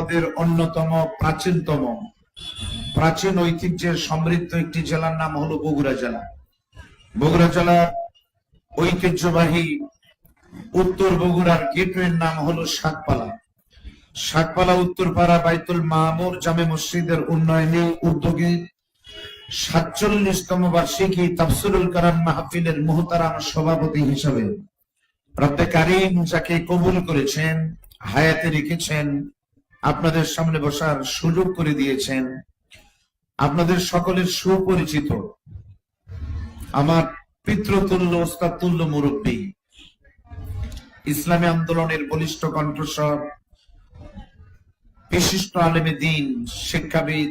জনপদের অন্যতম প্রাচীনতম, প্রাচীন ঐতিহ্যের সমৃদ্ধ একটি জেলার নাম হলো বগুড়া জেলা। বগুড়া জেলা ঐতিহ্যবাহী উত্তর বগুড়ার গেটওয়ের নাম হলো শাকপালা শাকপালা উত্তরপাড়া, বাইতুল মামুর, জামে মসজিদের উন্নয়নে উদ্যোগে সাতচল্লিশতম বার্ষিকী তাফসিরুল কারাম মাহফিলের মুহতারাম সভাপতি হিসেবে রব্বে কারিম যাকে কবুল করেছেন, হায়াতে রেখেছেন আপনাদের সামনে বসার সুযোগ করে দিয়েছেন। আপনাদের সকলের সুপরিচিত, আমার পিতৃতুল্য ওস্তাদ তুল্য মুরব্বী, ইসলামী আন্দোলনের বলিষ্ঠ কণ্ঠস্বর, বিশিষ্ট আলেমে দিন, শিক্ষাবিদ,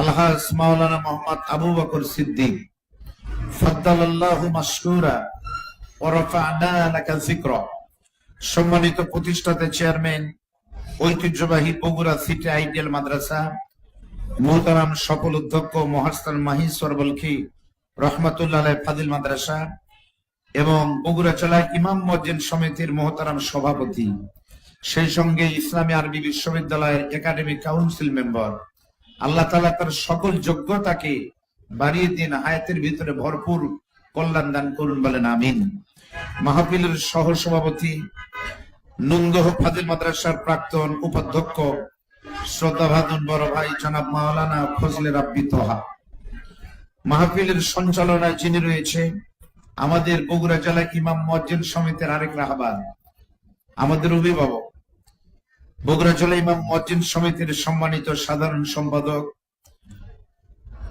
আলহাজ মাওলানা মোহাম্মদ আবু বকর সিদ্দিক সম্মানিত প্রতিষ্ঠাতা চেয়ারম্যান ঐতিহ্যবাহী বগুড়া সিটি আইডিয়াল মাদ্রাসা, মোহতারাম সকল অধ্যক্ষ মহাস্তান মাহি সরবলখি রহমাতুল্লাহ ফাদিল মাদ্রাসা এবং বগুড়া জেলায় ইমাম মসজিদ সমিতির মহতারাম সভাপতি। সেই সঙ্গে ইসলামী আরবি বিশ্ববিদ্যালয়ের একাডেমিক কাউন্সিল মেম্বার। আল্লাহ তালা তার সকল যোগ্যতাকে বাড়িয়ে দিন, হায়াতের ভিতরে ভরপুর কল্যাণ দান করুন বলেন, আমিন। মাহফিলের সহ সভাপতি ফাদিল মাদ্রাসার প্রাক্তন উপাধ্যক্ষ বড় ভাই জনাব মাওলানা ফজলে রাব্বি তোহা। মাহফিলের সঞ্চালনায় যিনি রয়েছে, আমাদের বগুড়া জেলা ইমাম মসজিদ সমিতির আরেক রাহবার আমাদের অভিভাবক, বগুড়া জেলা ইমাম মসজিদ সমিতির সম্মানিত সাধারণ সম্পাদক,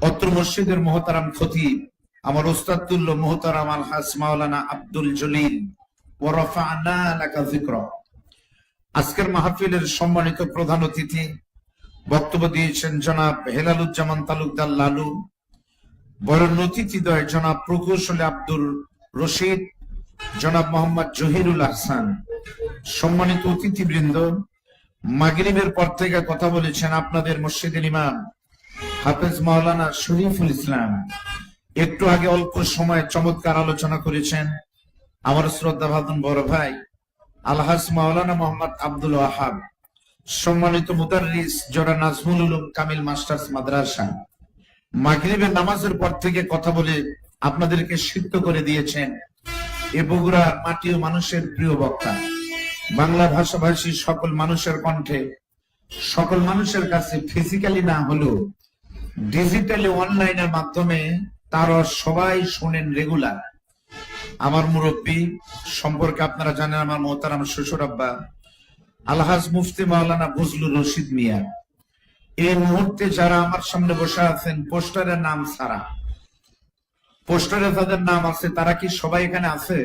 অত্র মসজিদের মহতারাম খতিব, আমার ওস্তাদুল্ল মোহতারাম আল হাস মাওলানা আব্দুল জলিল আজকের মাহফিলের সম্মানিত প্রধান অতিথি বক্তব্য দিয়েছেন জনাব হেলালুজ্জামান তালুকদার লালু। বরণ অতিথিদ্বয় জনাব প্রকৌশলী আব্দুল রশিদ, জনাব মোহাম্মদ জহিরুল আহসান। সম্মানিত অতিথিবৃন্দ, মাগরিবের পর থেকে কথা বলেছেন আপনাদের মসজিদের ইমাম হাফেজ মাওলানা শরীফুল ইসলাম। একটু আগে অল্প সময় চমৎকার আলোচনা করেছেন। আমার শ্রদ্ধা ভাদন বড় ভাই, আলহাজ মাওলানা মোহাম্মদ আব্দুল ওয়াহাব, সম্মানিত মুদারিস জোড়া নাজমুল উলুম কামিল মাস্টার্স মাদ্রাসা। মাগরিবের নামাজের পর থেকে কথা বলে আপনাদেরকে সিদ্ধ করে দিয়েছেন এ বগুড়ার মাটি ও মানুষের প্রিয় বক্তা। বাংলা ভাষাভাষী সকল মানুষের কণ্ঠে, সকল মানুষের কাছে ফিজিক্যালি না হলেও ডিজিটালি অনলাইনের মাধ্যমে তারা সবাই শোনেন রেগুলার আমার মুরব্বী সম্পর্কে আপনারা জানেন আমার মোহতারাম শ্বশুর আব্বা, আলহাজ মুফতি মাওলানা বজলুর রশিদ মিয়া। এই মুহূর্তে যারা আমার সামনে বসে আছেন, পোস্টারের নাম সারা পোস্টারে যাদের নাম আছে, তারা কি সবাই এখানে আছে?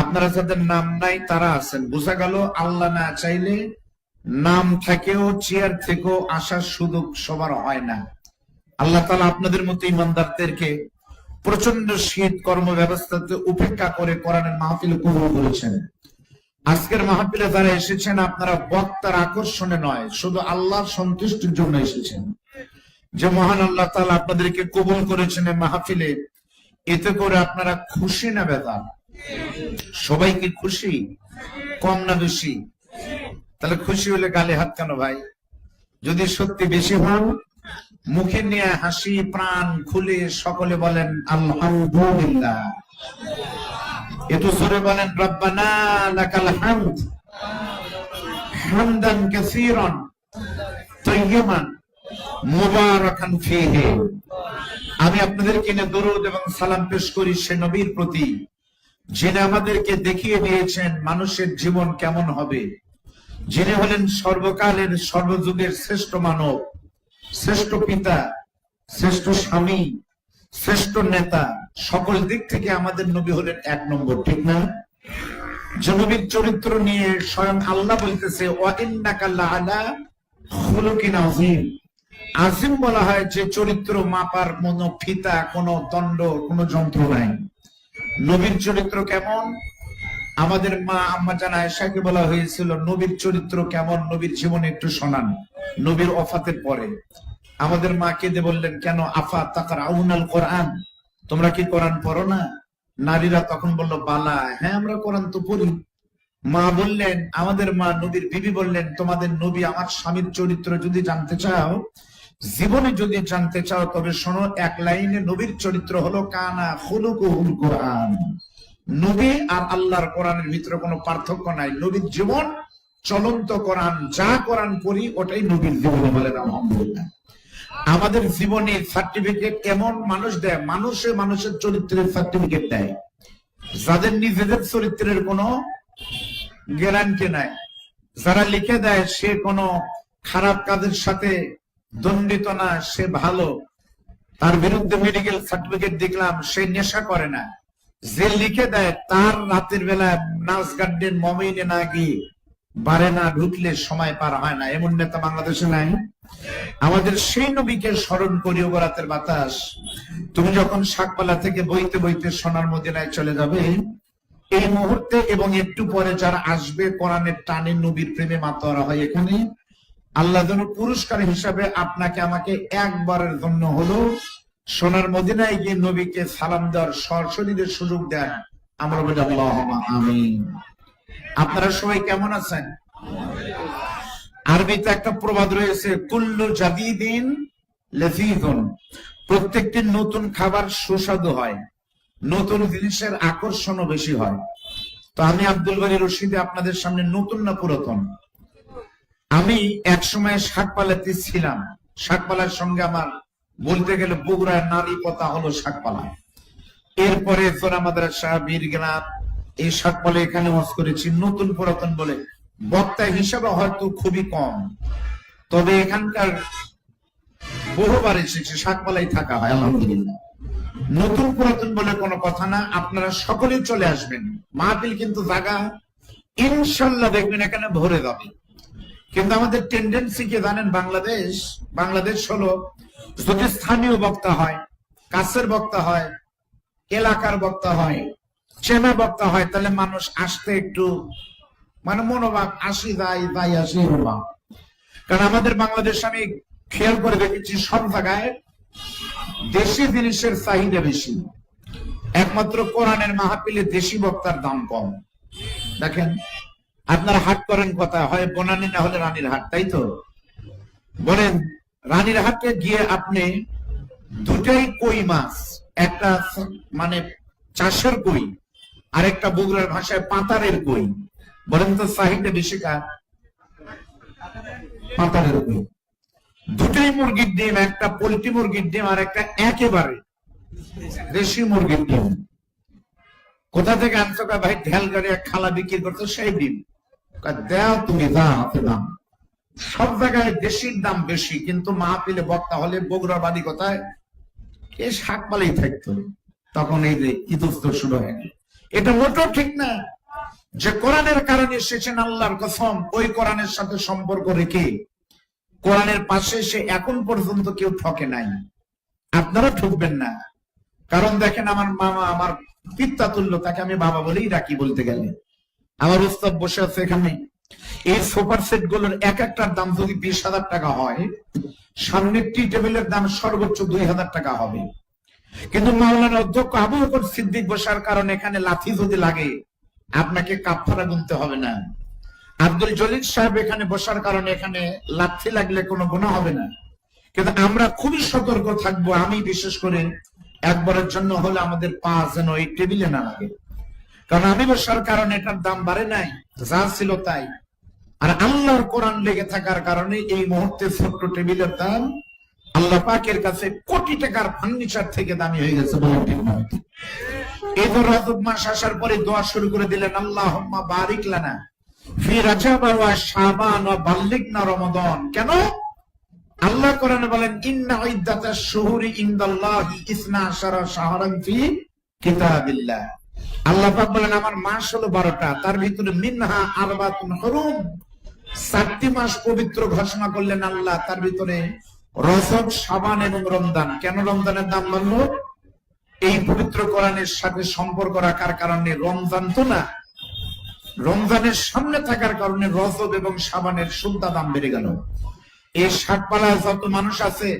আপনারা যাদের নাম নাই, তারা আছেন। বোঝা গেল, আল্লাহ না চাইলে নাম থেকেও, চেয়ার থেকেও আসার সুযোগ সবার হয় না। আল্লাহ তালা আপনাদের মতো ইমানদারদেরকে প্রচণ্ড শীত কর্ম ব্যবস্থাতে উপেক্ষা করে কোরআনের মাহফিল কবুল করেছেন। আজকের মাহফিলে যারা এসেছেন, আপনারা বক্তার আকর্ষণে নয়, শুধু আল্লাহর সন্তুষ্টির জন্য এসেছেন। যে মহান আল্লাহ তাআলা আপনাদেরকে কবুল করেছেন মাহফিলে, এতে করে আপনারা খুশি না বেদা সবাই কি খুশি? কম না বেশি? তাহলে খুশি হলে গালে হাত কেন ভাই? যদি সত্যি বেশি হন মুখে নিয়ে হাসি, প্রাণ খুলে সকলে বলেন, আলহামদুলিল্লাহ। একটু জোরে বলেন, রব্বানা আমি আপনাদেরকে নিয়ে দরুদ এবং সালাম পেশ করি সে নবীর প্রতি, যিনি আমাদেরকে দেখিয়ে দিয়েছেন মানুষের জীবন কেমন হবে। যিনি হলেন সর্বকালের, সর্বযুগের শ্রেষ্ঠ মানব। শ্রেষ্ঠ পিতা, শ্রেষ্ঠ স্বামী, শ্রেষ্ঠ নেতা, সকল দিক থেকে আমাদের নবী হলেন এক নম্বর, ঠিক না? যে নবীর চরিত্র নিয়ে স্বয়ং আল্লাহ বলতেছে আজিম বলা হয় যে চরিত্র মাপার কোন ফিতা, কোন দণ্ড, কোন যন্ত্র নাই। নবীর চরিত্র কেমন? আমাদের মা, আম্মা জানা আয়েশাকে বলা হয়েছিল, নবীর চরিত্র কেমন? নবীর জীবনে একটু শোনান। নবীর অফাতের পরে আমাদের মা কেঁদে বললেন, কেন? আফা তাকার আউনাল কোরআন? তোমরা কি কোরআন পড়ো না? নারীরা তখন বলল, বালা হ্যাঁ আমরা কোরআন তো পড়ি। মা বললেন, আমাদের মা নবীর বিবি বললেন, তোমাদের নবী আমার স্বামীর চরিত্র যদি জানতে চাও, জীবনে যদি জানতে চাও, তবে শোনো, এক লাইনে নবীর চরিত্র হলো, কানা খুলুকুহুল কোরআন। নবী আর আল্লাহর কোরআনের ভিতরে কোনো পার্থক্য নাই। নবীর জীবন চলন্ত কোরআন, যা কোরআন পড়ি, ওটাই নবীর জীবনে বলেন আলহামদুলিল্লাহ। আমাদের জীবনে সার্টিফিকেট এমন মানুষ দেয়, মানুষে মানুষের চরিত্রের সার্টিফিকেট দেয়, যাদের নিজেদের চরিত্রের কোনো গ্যারান্টি নাই। যারা লিখে দেয়, সে কোনো খারাপ কাজের সাথে দণ্ডিত না, সে ভালো। তার বিরুদ্ধে মেডিকেল সার্টিফিকেট দেখলাম, সে নেশা করে না। যে লিখে দেয়, তার রাতের বেলা নাচ গার্ডেন মমিনে না গিয়ে বারে না ঢুকলে সময় পার হয় না। এমন নেতা বাংলাদেশে নাই। আমাদের সেই নবীকে স্মরণ করিও রাতের বাতাস। তুমি যখন শাকপালা থেকে বইতে বইতে সোনার মদিনায় চলে যাবে, এই মুহূর্তে এবং একটু পরে যারা আসবে, কোরআনের টানে নবীর প্রেমে মাতোয়ারা হয় এখানে। আল্লাহ পুরস্কার হিসাবে আপনাকে আমাকে একবারের জন্য হলো সোনার মদিনায় গিয়ে নবীকে সালাম দেওয়ার সরসরিদের সুযোগ দেন আমরা বলি আল্লাহ আমিন। আপনারা সবাই কেমন আছেন? আরবিতে একটা প্রবাদ রয়েছে, কুল্লু জাদিদিন লেফিদুন প্রত্যেকটি নতুন খাবার সুস্বাদু হয়, নতুন জিনিসের আকর্ষণও বেশি হয়। তো আমি আব্দুল বাড়ি রশিদে আপনাদের সামনে নতুন না পুরাতন? আমি এক সময় শাকপালাতে ছিলাম, শাকপালার সঙ্গে আমার বলতে গেলে বগুড়ার নারী কথা হলো শাকপালা। এরপরে এই শাকপালা এখানে ওয়াজ করেছি। নতুন পুরাতন বলে। বক্তা হিসাবে হয়তো খুবই কম। তবে এখানকার বহুবার এসেছে, শাকপালাই থাকা হয়, আলহামদুলিল্লাহ। নতুন পুরাতন বলে কোনো কথা না, আপনারা সকলেই চলে আসবেন। মাহফিল কিন্তু জায়গা ইনশাল্লাহ দেখবেন এখানে ভরে যাবে। কিন্তু আমাদের টেন্ডেন্সি কি জানেন, বাংলাদেশ বাংলাদেশ হলো যদি স্থানীয় বক্তা হয়, কাছের বক্তা হয়, এলাকার বক্তা হয়, চেনা বক্তা হয়, তাহলে মানুষ আসতে একটু মানে মনোভাব আসি যাই যাই আসি মনোভাব। কারণ আমাদের বাংলাদেশ আমি খেয়াল করে দেখেছি, সব জায়গায় দেশি জিনিসের চাহিদা বেশি। একমাত্র কোরআনের মাহাপিলে দেশি বক্তার দাম কম। দেখেন, আপনারা হাট করেন কথা হয় বনানি না হলে রানীর হাট, তাই তো? বলেন রানীর হাটে গিয়ে আপনি দুটাই কই মাছ, একটা মানে চাষের কই আর একটা বগুড়ার ভাষায় পাতারের কই। বলেন তো চাহিদা বেশি পাতারের কই। দুটাই মুরগির ডিম, একটা পোল্ট্রি মুরগির ডিম আর একটা একেবারে দেশি মুরগির ডিম। কোথা থেকে আনছো ভাই? ঢেল গাড়ি খালা বিক্রি করতো সেই ডিম। দেও তুমি, দাও হাতে দাম সব জায়গায় দেশির দাম বেশি, কিন্তু মাহফিলে বক্তা হলে বগুড়া বাড়ি কোথায়? এ শাক পালেই থাকতো। তখন এই যে ইতস্ত শুরু হয়ে। এটা মোটেও ঠিক না। যে কোরআনের কারণে এসেছেন আল্লাহর কসম, ওই কোরআনের সাথে সম্পর্ক রেখে কোরআনের পাশে সে এখন পর্যন্ত কেউ ঠকে নাই। আপনারা ঠকবেন না। কারণ দেখেন আমার মামা, আমার পিত্তা তুল্য, তাকে আমি বাবা বলেই রাখি বলতে গেলে। আমার উস্তাদ বসে আছে এখানে। এই সোফার সেটগুলোর এক একটার দাম যদি বিশ হাজার টাকা হয়, সামনের টি টেবিলের দাম সর্বোচ্চ দুই হাজার টাকা হবে। কিন্তু মাওলানা অধ্যক্ষ আবু বকর সিদ্দিক বসার কারণে এখানে লাথি যদি লাগে, আপনাকে কাপড়া গুনতে হবে না। আব্দুল জলিল সাহেব এখানে বসার কারণে এখানে লাথি লাগলে কোনো গুণা হবে না। কিন্তু আমরা খুবই সতর্ক থাকব, আমি বিশেষ করে একবারের জন্য হলে আমাদের পা যেন এই টেবিলে না লাগে। কারণ আমি বসার কারণে এটার দাম বাড়ে নাই, যা ছিল তাই। আর আল্লাহর কোরআন লেগে থাকার কারণে এই মুহূর্তে ছোট্ট টেবিলের দাম আল্লাহ পাকের কাছে কোটি টাকার ফার্নিচার থেকে দামি হয়ে গেছে। এই তো রজব মাস আসার পরে দোয়া শুরু করে দিলেন আল্লাহ বারিক লানা ফি শাবান কেন? আল্লাহ কোরআনে বলেন, ইন্না শুহুরি শাহরান ফি কিতাবিল্লাহ। আল্লাহ পাক বলেন, আমার মাস হলো বারোটা, তার ভিতরে মিনহা আরবাতুন হুরুম। চারটি মাস পবিত্র ঘোষণা করলেন আল্লাহ, তার ভিতরে রজব, সাবান এবং রমজান। কেন রমজানের দাম বাড়লো? এই পবিত্র কোরআনের সাথে সম্পর্ক রাখার কারণে রমজান তো না, রমজানের সামনে থাকার কারণে রজব এবং সাবানের সুলতা দাম বেড়ে গেল। এই ষাটপালায় যত মানুষ আছে,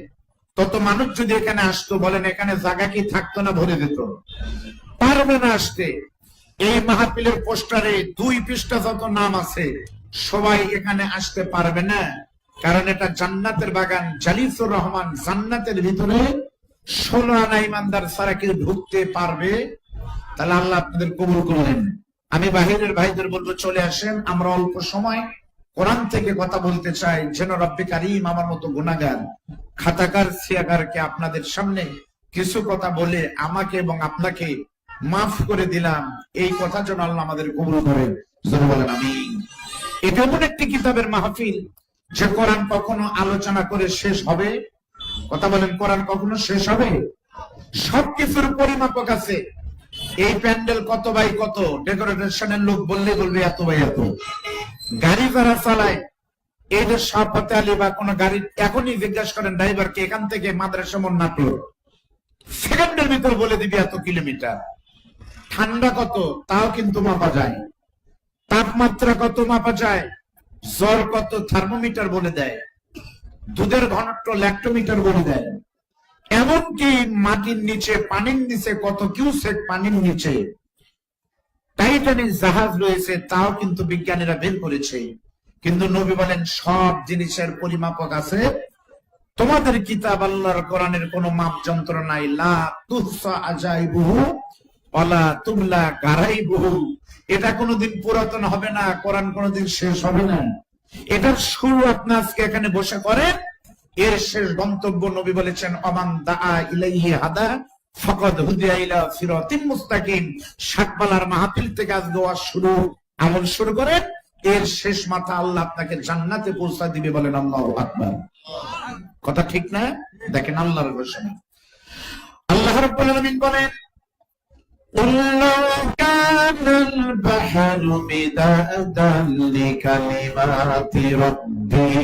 তত মানুষ যদি এখানে আসতো, বলেন এখানে জায়গা কি থাকতো না ভরে দিত? পারবে না আসতে। এই মাহফিলের পোস্টারে দুই পৃষ্ঠা যত নাম আছে সবাই এখানে আসতে পারবে না। কারণ এটা জান্নাতের বাগান। জালিসুর রহমান জান্নাতের ভিতরে ষোলো ইমানদার ছাড়া কেউ ঢুকতে পারবে। তাহলে আল্লাহ আপনাদের কবুল করলেন আমি বাহিরের ভাইদের বলব, চলে আসেন। আমরা অল্প সময় কোরআন থেকে কথা বলতে চাই। যেন রব্বে কারিম আমার মতো গুণাগার খাতাকার, সিয়াগারকে আপনাদের সামনে কিছু কথা বলে আমাকে এবং আপনাকে মাফ করে দিলাম। এই কথা যেন আল্লাহ আমাদের কবুল করে। বলেন আমি এটা এমন একটি কিতাবের মাহফিল যে কোরআন কখনো আলোচনা করে শেষ হবে? কথা বলেন, কোরআন কখনো শেষ হবে? সবকিছুর পরিমাপক আছে। এই প্যান্ডেল কত বাই কত? ডেকোরেশনের লোক বললে বলবে এত বাই এত। গাড়ি যারা চালায়। এই যে সাফাতে আলী বা কোন গাড়ি, এখনই জিজ্ঞাসা করেন ড্রাইভারকে এখান থেকে মাদ্রাসা মন নাটক সেকেন্ডের ভিতর বলে দিবি এত কিলোমিটার। ঠান্ডা কত? তাও কিন্তু মাপা যায়। তাপমাত্রা কত মাপা যায়? জ্বর কত থার্মোমিটার বলে দেয়। দুধের ঘনত্ব ল্যাক্টোমিটার বলে দেয়। এমনকি মাটির নিচে, পানির নিচে কত কিউসেক পানির নিচে। টাইটানিক জাহাজ রয়েছে, তাও কিন্তু বিজ্ঞানীরা বের করেছে। কিন্তু নবী বলেন, সব জিনিসের পরিমাপক আছে। তোমাদের কিতাব আল্লাহর কোরআনের কোনো মাপ যন্ত্র নাই। লা তুহসা আজাইবুহু ওয়ালা তুমলা গারাইবুহু এটা কোনোদিন পুরাতন হবে না, কোরআন কোনোদিন শেষ হবে না। এটার শুরু আপনি আজকে এখানে বসে করেন। এর শেষ গন্তব্য নবী বলেছেন, অমান দা ইলাইহি হাদা, ফকদ হুদিয়া ইলা সিরাতিম মুস্তাকিম। শাকবালার মাহফিল থেকে আজ দোয়া শুরু, আমল শুরু করেন। এর শেষ মাথা আল্লাহ আপনাকে জান্নাতে পৌঁছা দিবে বলেন আল্লাহু আকবার। কথা ঠিক না? দেখেন আল্লাহর ঘোষণা। আল্লাহ রাব্বুল আলামিন বলেন قل لو كان البحر مدادا لكلمات ربي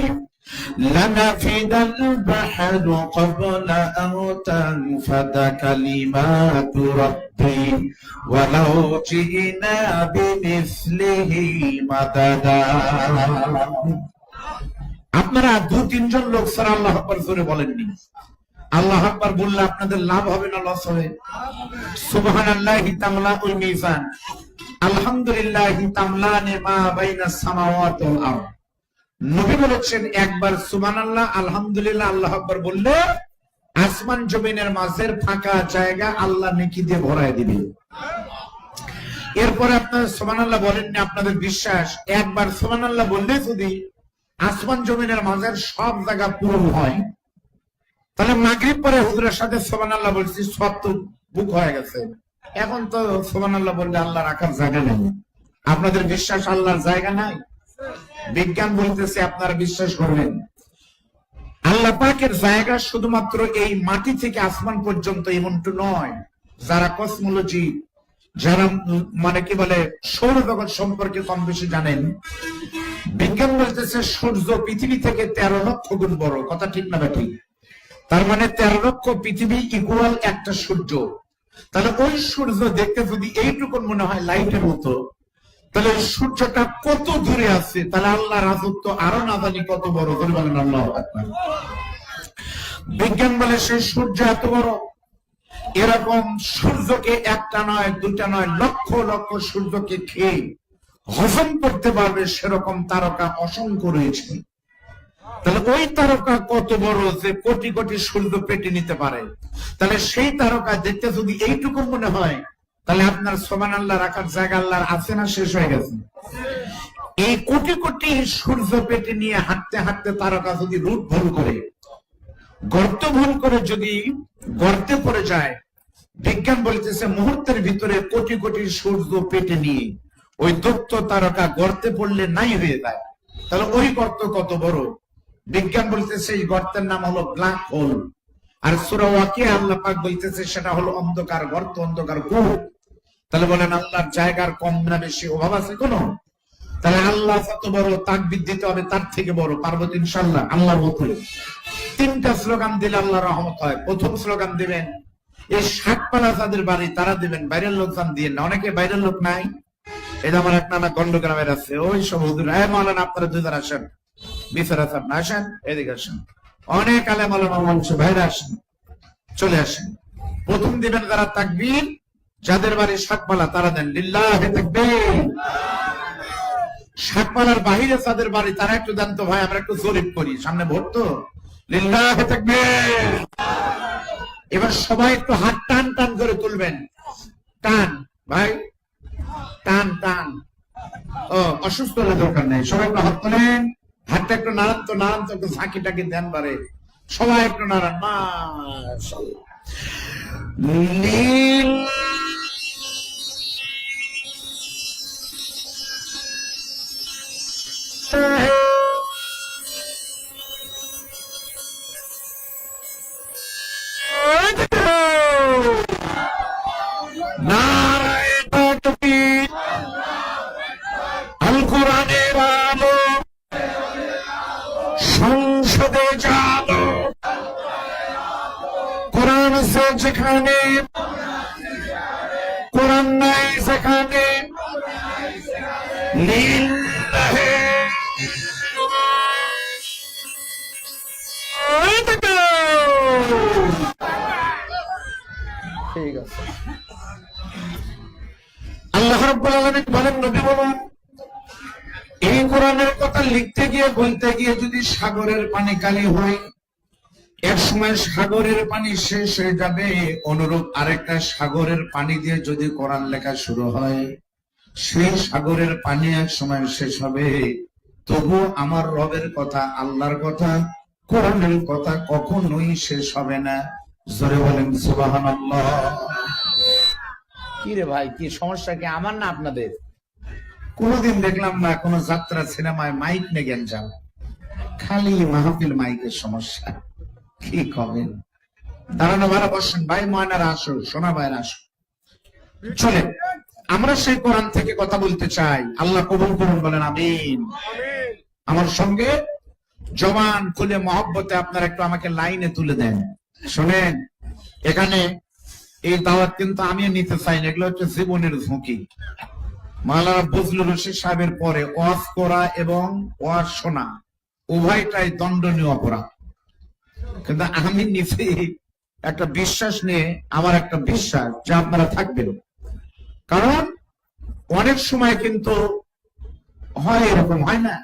لنفد البحر قبل أن تنفد كلمات ربي ولو جئنا بمثله مددا আপনারা দু তিনজন লোক ছাড়া আল্লাহ আকবর জোরে বলেননি আল্লাহ আকবর বললে আপনাদের লাভ হবে না লস হবে। সুবহান আল্লাহ তামলা উল মিজান। আলহামদুলিল্লাহ তামলা বাইনা সামাওয়াত ওয়াল আরদ। নবী বলেছেন, একবার সুবহানাল্লাহ, আলহামদুলিল্লাহ, আল্লাহ বললে আসমান জমিনের মাঝের ফাঁকা জায়গা আল্লাহ নেকি দিয়ে ভরায় দিবে। এরপরে আপনার সুবহানাল্লাহ বলেননি, আপনাদের বিশ্বাস। একবার সোমান সুবহানাল্লাহ বললে যদি আসমান জমিনের মাঝের সব জায়গা পূরণ হয় তাহলে মাগরিব পরে হুজুরের সাথে সোমান আল্লাহ বলছি, সব তো বুক হয়ে গেছে। এখন তো সোমান আল্লাহ বললে আল্লাহ রাখার জায়গা নেই। আপনাদের বিশ্বাস আল্লাহর জায়গা নাই? বিজ্ঞান বলতেছে আপনারা বিশ্বাস করবেন। আল্লাহ পাকের জায়গা শুধুমাত্র এই মাটি থেকে আসমান পর্যন্ত এমনটু নয়। যারা কসমোলজি যারা মানে কি বলে, সৌরজগৎ সম্পর্কে কম বেশি জানেন, বিজ্ঞান বলতেছে সূর্য পৃথিবী থেকে তেরো লক্ষ গুণ বড়। কথা ঠিক না ব্যাটি তার মানে তেরো লক্ষ পৃথিবী ইকুয়াল একটা সূর্য। তাহলে ওই সূর্য দেখতে যদি এইটুকুন মনে হয় লাইটের মতো, তাহলে সূর্যটা কত দূরে আছে? তাহলে আল্লাহ রাজত্ব আরও না জানি কত বড়। করে বলেন আল্লাহ বিজ্ঞান বলে সেই সূর্য এত বড়। এরকম সূর্যকে একটা নয় দুটা নয়, লক্ষ লক্ষ সূর্যকে খেয়ে হজম করতে পারবে সেরকম তারকা অসংখ্য রয়েছে। তাহলে ওই তারকা কত বড় যে কোটি কোটি সূর্য পেটে নিতে পারে? তাহলে সেই তারকা দেখতে যদি এইটুকু মনে হয়, তাহলে আপনার সমান আল্লাহ রাখার জায়গা আল্লাহর আছে না শেষ হয়ে গেছে? এই কোটি কোটি সূর্য পেটে নিয়ে হাঁটতে হাঁটতে তারকা যদি রুট ভুল করে, গর্ত ভুল করে যদি গর্তে পড়ে যায়, বিজ্ঞান বলতেছে মুহূর্তের ভিতরে কোটি কোটি সূর্য পেটে নিয়ে ওই দত্ত তারকা গর্তে পড়লে নাই হয়ে যায়। তাহলে ওই গর্ত কত বড়? বিজ্ঞান বলতেছে এই গর্তের নাম হলো ব্ল্যাক হোল। আর সুরাওয়াকে আল্লাহ পাক বলতেছে সেটা হলো অন্ধকার গর্ত, অন্ধকার কূপ তাহলে বলেন আল্লাহর জায়গার কম না বেশি অভাব আছে কোনো? তাহলে আল্লাহ কত বড় তাকবিদ দিতে হবে তার থেকে বড় পার্বত ইনশাল্লাহ আল্লাহর মতো তিনটা স্লোগান দিলে আল্লাহ রহমত হয়। প্রথম স্লোগান দিবেন, এই শাকপালা যাদের বাড়ি তারা দিবেন, বাইরের লোক যান দিয়ে না, অনেকে বাইরের লোক নাই। এটা আমার এক নানা গন্ডগ্রামের আছে। ওই সব হুজুর হ্যাঁ মালান আপনারা দুজন আসেন। আসেন, এদিকে আসেন। অনেক আলে মালানা মানুষ বাইরে আসেন, চলে আসেন। প্রথম দিবেন যারা তাকবীর, যাদের বাড়ি শাকপালা তারা দেন তাকবীর। শাকপালার বাহিরে তাদের বাড়ি, তারা একটু দেন তো ভাই, আমরা একটু জরিপ করি। সামনে ভোট তো? লিল্লাহে তাকবীর। এবার সবাই একটু হাত টান টান করে তুলবেন। টান, ভাই। টান টান। ও, অসুস্থ হলে দরকার নেই। সবাই একটু হাত তোলেন। হাতটা একটু নাড়ান তো নাড়ান তো একটু ঝাঁকি টাকি দেন বারে। সবাই একটু নাড়ান। মাশাআল্লাহ নীল। নারায় যেখানে কোরআন নাই ঠিক আছে। আল্লাহ বলুন, এই কোরআনের কথা লিখতে গিয়ে, বলতে গিয়ে যদি সাগরের পানি কালি হয় এক সময় সাগরের পানি শেষ হয়ে যাবে অনুরূপ আরেকটা সাগরের পানি দিয়ে যদি কোরআন লেখা শুরু হয় সেই সাগরের পানি এক সময় শেষ হবে। তবু আমার রবের কথা আল্লাহর কথা কোরআনের কথা কখনোই শেষ হবে না। জোরে বলেন সুবহানাল্লাহ। কি রে ভাই কি সমস্যা কি? আমার না আপনাদের? কোনদিন দেখলাম না কোন যাত্রা সিনেমায় মাইক নিয়ে জ্ঞান যাও খালি মাহফিল মাইকের সমস্যা। কি কবেন? দাঁড়ানো ভাড়া বসেন। ভাই ময়নারা আসো সোনা ভাইয়ের আসো চলে আমরা সেই কোরআন থেকে কথা বলতে চাই। আল্লাহ কবুল করুন বলেন আমিন। আমার সঙ্গে জবান খুলে মহব্বতে আপনারা একটু আমাকে লাইনে তুলে দেন। শোনেন এখানে এই দাওয়াত কিন্তু আমিও নিতে চাই না এগুলো হচ্ছে জীবনের ঝুঁকি। মাওলানা বজলুর রশিদ সাহেবের পরে ওয়াজ করা এবং ওয়াজ শোনা উভয়টাই দণ্ডনীয় অপরাধ। কিন্তু আমি নিচে একটা বিশ্বাস নিয়ে আমার একটা বিশ্বাস যে আপনারা থাকবেন। কারণ অনেক সময় কিন্তু হয় এরকম হয় না?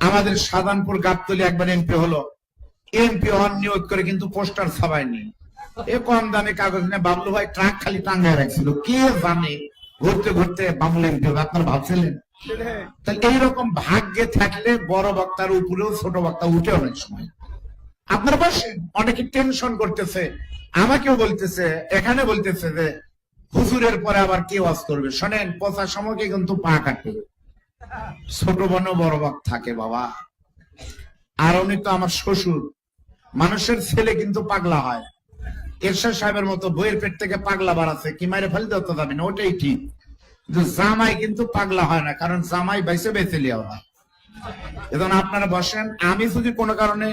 আমাদের সাধারণপুর গাবতলি একবার এমপি হলো। এমপি হওয়ার নিয়োগ করে কিন্তু পোস্টার ছাপায়নি। এ কম দামে কাগজ নিয়ে বাবলু ভাই ট্রাক খালি টাঙ্গায় রাখছিল। কে জানে? ঘুরতে ঘুরতে বাবলু এমপি হবে আপনারা ভাবছিলেন? তাহলে এইরকম ভাগ্যে থাকলে বড় বক্তার উপরেও ছোট বক্তা উঠে অনেক সময়। আপনারা বসেন অনেকে টেনশন করতেছে। আমাকেও বলতেছে, এখানে বলতেছে যে, হুজুরের পরে আবার কে ওয়াজ করবে? শোনেন, পচা সময়কে কিন্তু পা কাটে ছোট বনে বড় বক থাকে বাবা। আর উনি তো আমার শ্বশুর। মানুষের ছেলে কিন্তু পাগলা হয়। এরশাদ সাহেবের মতো বইয়ের পেট থেকে পাগলা বাড়াচ্ছে কি মারে ফেলতে হতে যাবে না ওটাই ঠিক। কিন্তু জামাই কিন্তু পাগলা হয় না, কারণ জামাই বাইসে বেঁচে লিয়া হয় এখন আপনারা বসেন, আমি যদি কোনো কারণে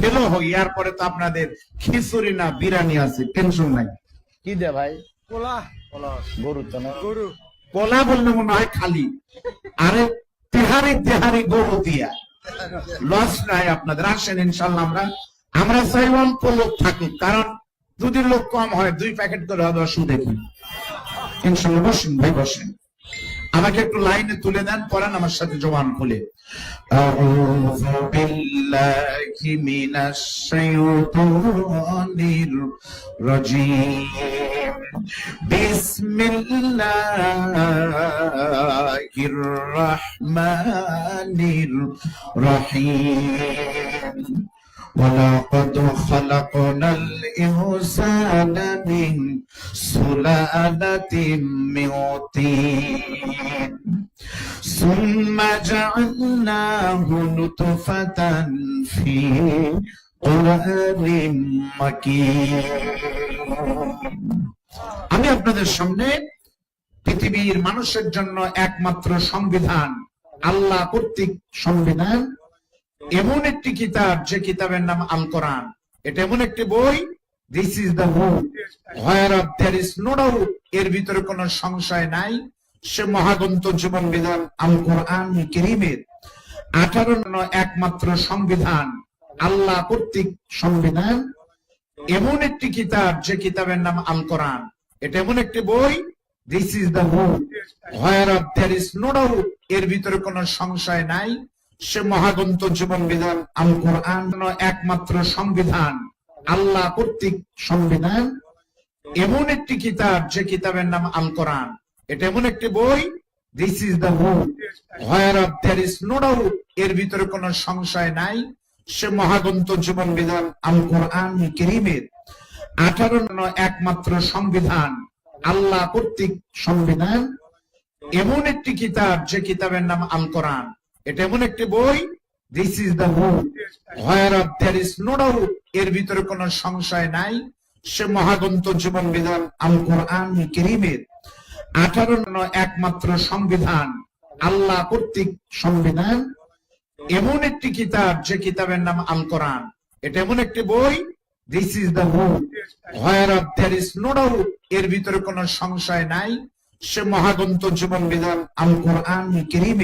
ফেলো হই এরপরে তো আপনাদের খিচুড়ি না বিরিয়ানি আছে টেনশন নাই। কি দে ভাই? পোলা গরু তো না? গরু। কলা বললে মনে হয় খালি। আরে তেহারি তেহারি গরু দিয়া। লস নাই আপনাদের আসেন ইনশাল্লাহ আমরা। আমরা চাই অল্প লোক থাকুক কারণ যদি লোক কম হয় দুই প্যাকেট করে হবে অসুবিধা কি ইনশাল্লাহ বসেন ভাই বসেন। আমাকে একটু লাইনে তুলে দেন পড়ান আমার সাথে জবান খুলে। বিসমিল্লাহির ولقد خلقنا الإنسان من سلالة من طين ثم جعلناه نطفة في قرار مكين আমি আপনাদের সামনে পৃথিবীর মানুষের জন্য একমাত্র সংবিধান আল্লাহ কর্তৃক সংবিধান এমন একটি কিতাব, যে কিতাবের নাম আল কোরআন এটা এমন একটি বই this is the where of there is no doubt এর ভিতরে কোনো সংশয় নাই। সে মহাগ্রন্থ জীবন বিধান আল কোরআন কেরিমের। আঠারো একমাত্র সংবিধান, আল্লাহ কর্তৃক সংবিধান। এমন একটি কিতাব, যে কিতাবের নাম আল কোরআন এটা এমন একটি বই this is the where of there is no doubt এর ভিতরে কোনো সংশয় নাই। সে মহাগ্রন্থ জীবন বিধান আল কোরআন একমাত্র সংবিধান, আল্লাহ কর্তৃক সংবিধান। এমন একটি কিতাব, যে কিতাবের নাম আল কোরআন। এটা এমন একটি বই this is the where of there is no doubt এর ভিতরে কোনো সংশয় নাই। সে মহাগ্রন্থ জীবন বিধান আল কোরআন কেরিমের। আঠারো একমাত্র সংবিধান, আল্লাহ কর্তৃক সংবিধান। এমন একটি কিতাব, যে কিতাবের নাম আল কোরআন। এটা এমন একটি বই this is the where of there is no doubt এর ভিতরে কোনো সংশয় নাই। সে মহাগ্রন্থ জীবন বিধান আল কোরআন কেরিমের আঠারো একমাত্র সংবিধান, আল্লাহ কর্তৃক সংবিধান। এমন একটি কিতাব, যে কিতাবের নাম আল কোরআন এটা এমন একটি বই this is the where of there is no doubt এর ভিতরে কোনো সংশয় নাই। সে মহাগ্রন্থ জীবন বিধান আল কোরআন কেরিমে